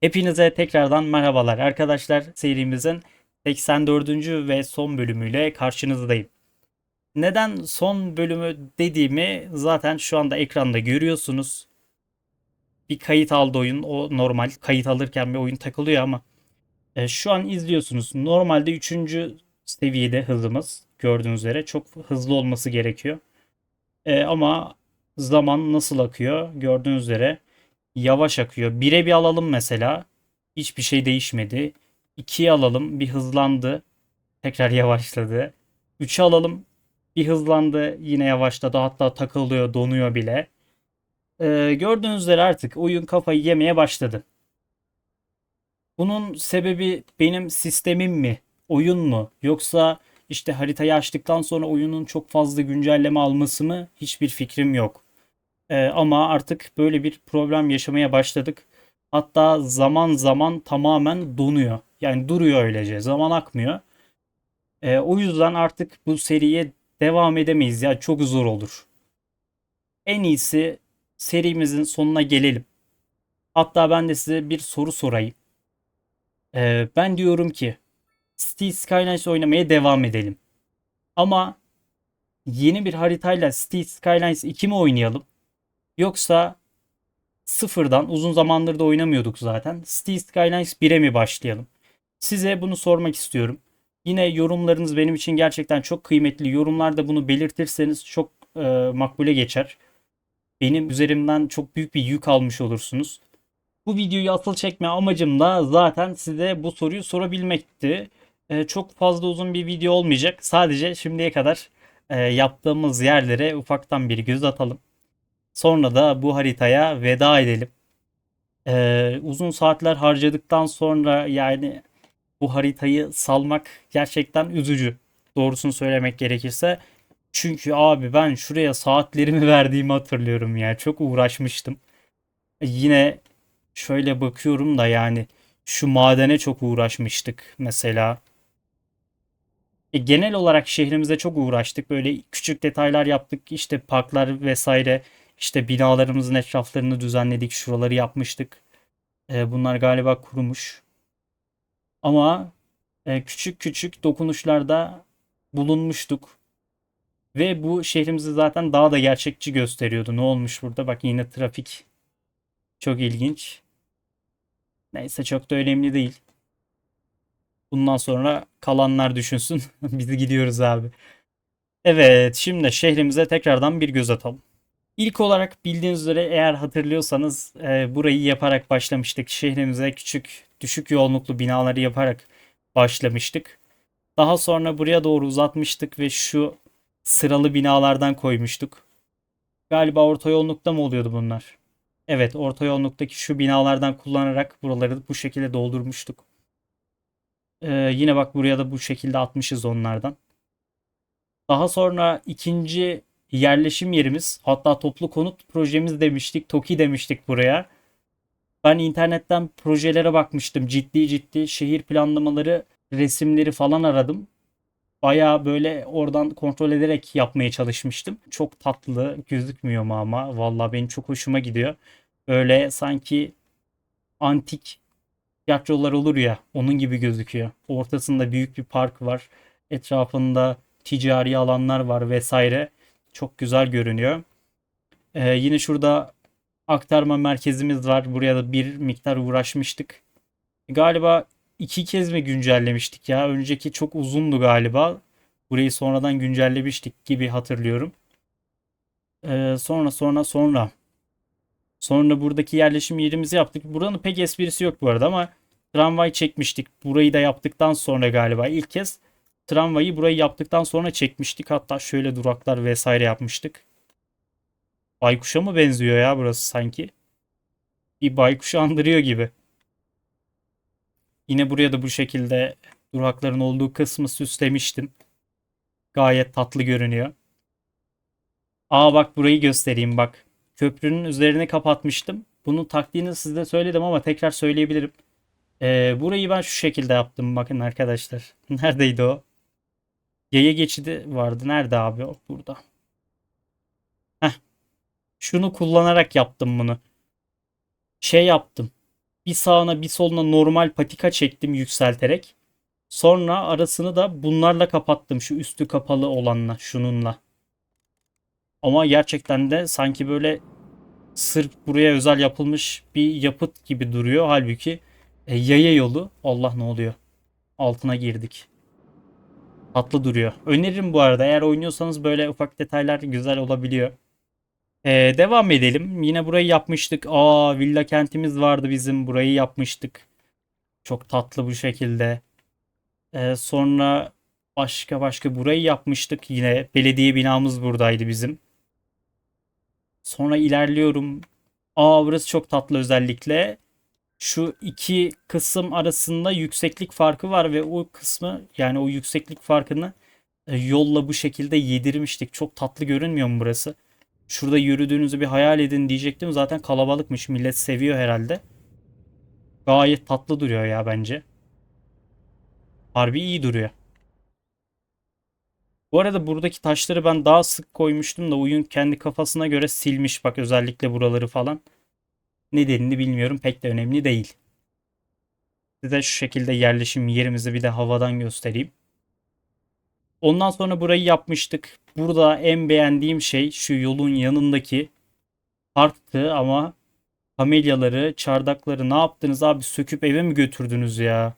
Hepinize tekrardan merhabalar arkadaşlar. Serimizin 84. ve son bölümüyle karşınızdayım. Neden son bölümü dediğimi zaten şu anda ekranda görüyorsunuz. Bir kayıt aldı oyun. O normal. Kayıt alırken bir oyun takılıyor ama e, şu an izliyorsunuz. Normalde 3. seviyede hızımız gördüğünüz üzere çok hızlı olması gerekiyor. E, ama zaman nasıl akıyor gördüğünüz üzere yavaş akıyor. 1'e bir alalım mesela. Hiçbir şey değişmedi. 2'ye alalım. Bir hızlandı. Tekrar yavaşladı. 3'e alalım. Bir hızlandı. Yine yavaşladı. Hatta takılıyor, donuyor bile. Ee, gördüğünüz üzere artık oyun kafayı yemeye başladı. Bunun sebebi benim sistemim mi? Oyun mu? Yoksa işte haritayı açtıktan sonra oyunun çok fazla güncelleme alması mı? Hiçbir fikrim yok. Ee, ama artık böyle bir problem yaşamaya başladık. Hatta zaman zaman tamamen donuyor. Yani duruyor öylece. Zaman akmıyor. Ee, o yüzden artık bu seriye devam edemeyiz ya. Çok zor olur. En iyisi serimizin sonuna gelelim. Hatta ben de size bir soru sorayım. Ee, ben diyorum ki City Skylines oynamaya devam edelim. Ama yeni bir haritayla City Skylines 2 mi oynayalım? Yoksa sıfırdan uzun zamandır da oynamıyorduk zaten. Cities Skylines 1'e mi başlayalım? Size bunu sormak istiyorum. Yine yorumlarınız benim için gerçekten çok kıymetli. Yorumlarda bunu belirtirseniz çok e, makbule geçer. Benim üzerimden çok büyük bir yük almış olursunuz. Bu videoyu asıl çekme amacım da zaten size bu soruyu sorabilmekti. E, çok fazla uzun bir video olmayacak. Sadece şimdiye kadar e, yaptığımız yerlere ufaktan bir göz atalım. Sonra da bu haritaya veda edelim. Ee, uzun saatler harcadıktan sonra yani bu haritayı salmak gerçekten üzücü. Doğrusunu söylemek gerekirse. Çünkü abi ben şuraya saatlerimi verdiğimi hatırlıyorum ya. Çok uğraşmıştım. Yine şöyle bakıyorum da yani şu madene çok uğraşmıştık mesela. E, genel olarak şehrimize çok uğraştık. Böyle küçük detaylar yaptık. İşte parklar vesaire. İşte binalarımızın etraflarını düzenledik. Şuraları yapmıştık. E, bunlar galiba kurumuş. Ama e, küçük küçük dokunuşlarda bulunmuştuk. Ve bu şehrimizi zaten daha da gerçekçi gösteriyordu. Ne olmuş burada? Bak yine trafik. Çok ilginç. Neyse çok da önemli değil. Bundan sonra kalanlar düşünsün. Biz gidiyoruz abi. Evet, şimdi şehrimize tekrardan bir göz atalım. İlk olarak bildiğiniz üzere eğer hatırlıyorsanız e, burayı yaparak başlamıştık. Şehrimize küçük düşük yoğunluklu binaları yaparak başlamıştık. Daha sonra buraya doğru uzatmıştık ve şu sıralı binalardan koymuştuk. Galiba orta yoğunlukta mı oluyordu bunlar? Evet, orta yoğunluktaki şu binalardan kullanarak buraları bu şekilde doldurmuştuk. Ee, yine bak buraya da bu şekilde atmışız onlardan. Daha sonra ikinci yerleşim yerimiz hatta toplu konut projemiz demiştik. TOKİ demiştik buraya. Ben internetten projelere bakmıştım. Ciddi ciddi şehir planlamaları resimleri falan aradım. Baya böyle oradan kontrol ederek yapmaya çalışmıştım. Çok tatlı gözükmüyor mu ama. Valla benim çok hoşuma gidiyor. Öyle sanki antik tiyatrolar olur ya onun gibi gözüküyor. Ortasında büyük bir park var. Etrafında ticari alanlar var vesaire. Çok güzel görünüyor. Ee, yine şurada aktarma merkezimiz var. Buraya da bir miktar uğraşmıştık. Galiba iki kez mi güncellemiştik ya? Önceki çok uzundu galiba. Burayı sonradan güncellemiştik gibi hatırlıyorum. Ee, sonra sonra sonra. Sonra buradaki yerleşim yerimizi yaptık. Buranın pek esprisi yok bu arada ama tramvay çekmiştik. Burayı da yaptıktan sonra galiba ilk kez tramvayı burayı yaptıktan sonra çekmiştik. Hatta şöyle duraklar vesaire yapmıştık. Baykuş'a mı benziyor ya burası sanki? Bir baykuşu andırıyor gibi. Yine buraya da bu şekilde durakların olduğu kısmı süslemiştim. Gayet tatlı görünüyor. Aa bak burayı göstereyim bak. Köprünün üzerine kapatmıştım. Bunun taktiğini size söyledim ama tekrar söyleyebilirim. Ee, burayı ben şu şekilde yaptım. Bakın arkadaşlar. Neredeydi o? Yaya geçidi vardı. Nerede abi o? Burada. Heh. Şunu kullanarak yaptım bunu. Şey yaptım. bir sağına bir soluna normal patika çektim yükselterek. Sonra arasını da bunlarla kapattım. Şu üstü kapalı olanla, şununla. Ama gerçekten de sanki böyle sırf buraya özel yapılmış bir yapıt gibi duruyor. Halbuki e, yaya yolu. Allah ne oluyor? Altına girdik. Tatlı duruyor. Öneririm bu arada. Eğer oynuyorsanız böyle ufak detaylar güzel olabiliyor. Ee, devam edelim. Yine burayı yapmıştık. Aa villa kentimiz vardı bizim. Burayı yapmıştık. Çok tatlı bu şekilde. Ee, sonra başka başka burayı yapmıştık. Yine belediye binamız buradaydı bizim. Sonra ilerliyorum. Aa burası çok tatlı özellikle. Şu iki kısım arasında yükseklik farkı var ve o kısmı yani o yükseklik farkını e, yolla bu şekilde yedirmiştik. Çok tatlı görünmüyor mu burası? Şurada yürüdüğünüzü bir hayal edin diyecektim. Zaten kalabalıkmış. Millet seviyor herhalde. Gayet tatlı duruyor ya bence. Harbi iyi duruyor. Bu arada buradaki taşları ben daha sık koymuştum da oyun kendi kafasına göre silmiş bak özellikle buraları falan. Nedenini bilmiyorum pek de önemli değil. Size şu şekilde yerleşim yerimizi bir de havadan göstereyim. Ondan sonra burayı yapmıştık. Burada en beğendiğim şey şu yolun yanındaki parktı ama kamelyaları, çardakları ne yaptınız abi? Söküp eve mi götürdünüz ya?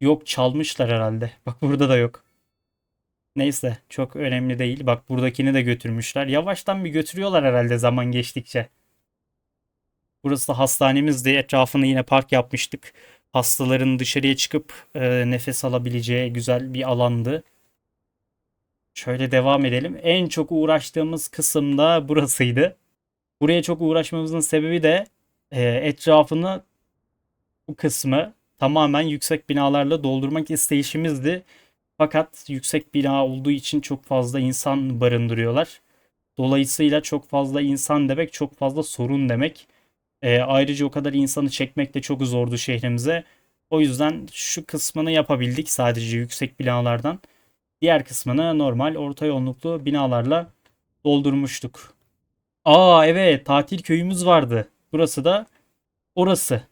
Yok çalmışlar herhalde. Bak burada da yok. Neyse çok önemli değil. Bak buradakini de götürmüşler. Yavaştan bir götürüyorlar herhalde zaman geçtikçe. Burası da hastanemizdi. Etrafını yine park yapmıştık. Hastaların dışarıya çıkıp e, nefes alabileceği güzel bir alandı. Şöyle devam edelim. En çok uğraştığımız kısım da burasıydı. Buraya çok uğraşmamızın sebebi de e, etrafını bu kısmı tamamen yüksek binalarla doldurmak isteyişimizdi. Fakat yüksek bina olduğu için çok fazla insan barındırıyorlar. Dolayısıyla çok fazla insan demek çok fazla sorun demek. E, ayrıca o kadar insanı çekmek de çok zordu şehrimize. O yüzden şu kısmını yapabildik sadece yüksek binalardan. Diğer kısmını normal orta yoğunluklu binalarla doldurmuştuk. Aa evet tatil köyümüz vardı. Burası da orası.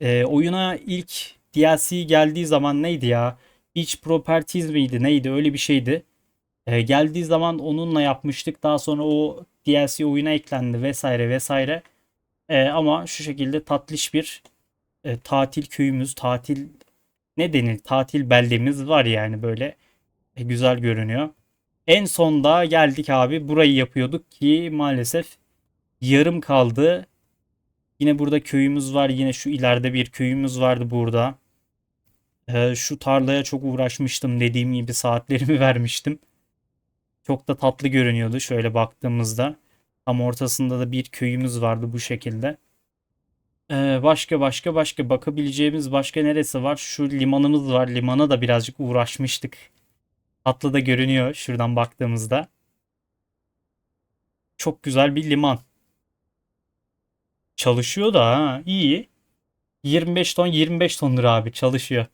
E, oyuna ilk DLC geldiği zaman neydi ya? Beach Properties miydi neydi öyle bir şeydi. E, geldiği zaman onunla yapmıştık. Daha sonra o DLC oyuna eklendi vesaire vesaire. E, ama şu şekilde tatlış bir e, tatil köyümüz, tatil ne denir? Tatil beldemiz var yani böyle e, güzel görünüyor. En sonda geldik abi. Burayı yapıyorduk ki maalesef yarım kaldı. Yine burada köyümüz var. Yine şu ileride bir köyümüz vardı burada. Ee, şu tarlaya çok uğraşmıştım. Dediğim gibi saatlerimi vermiştim. Çok da tatlı görünüyordu şöyle baktığımızda. Tam ortasında da bir köyümüz vardı bu şekilde. Ee, başka başka başka bakabileceğimiz başka neresi var? Şu limanımız var. Limana da birazcık uğraşmıştık. Tatlı da görünüyor şuradan baktığımızda. Çok güzel bir liman. Çalışıyor da ha iyi. 25 ton 25 tondur abi çalışıyor.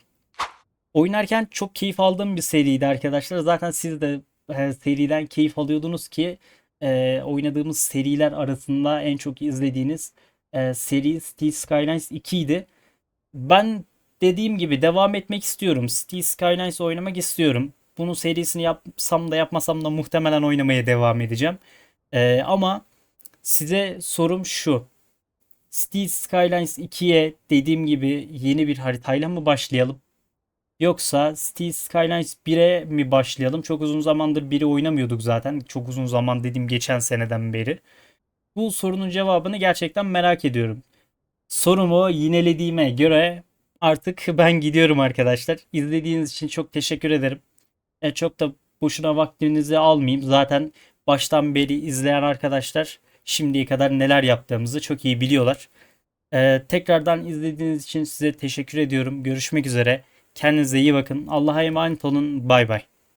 Oynarken çok keyif aldığım bir seriydi arkadaşlar. Zaten siz de seriden keyif alıyordunuz ki e, oynadığımız seriler arasında en çok izlediğiniz e, seri City Skylines 2 idi. Ben dediğim gibi devam etmek istiyorum. City Skylines oynamak istiyorum. Bunun serisini yapsam da yapmasam da muhtemelen oynamaya devam edeceğim. E, ama size sorum şu. City Skylines 2'ye dediğim gibi yeni bir haritayla mı başlayalım? Yoksa City Skylines 1'e mi başlayalım? Çok uzun zamandır 1'i oynamıyorduk zaten. Çok uzun zaman dediğim geçen seneden beri. Bu sorunun cevabını gerçekten merak ediyorum. Sorumu yinelediğime göre artık ben gidiyorum arkadaşlar. İzlediğiniz için çok teşekkür ederim. E, çok da boşuna vaktinizi almayayım. Zaten baştan beri izleyen arkadaşlar şimdiye kadar neler yaptığımızı çok iyi biliyorlar. E, tekrardan izlediğiniz için size teşekkür ediyorum. Görüşmek üzere. Kendinize iyi bakın. Allah'a emanet olun. Bay bay.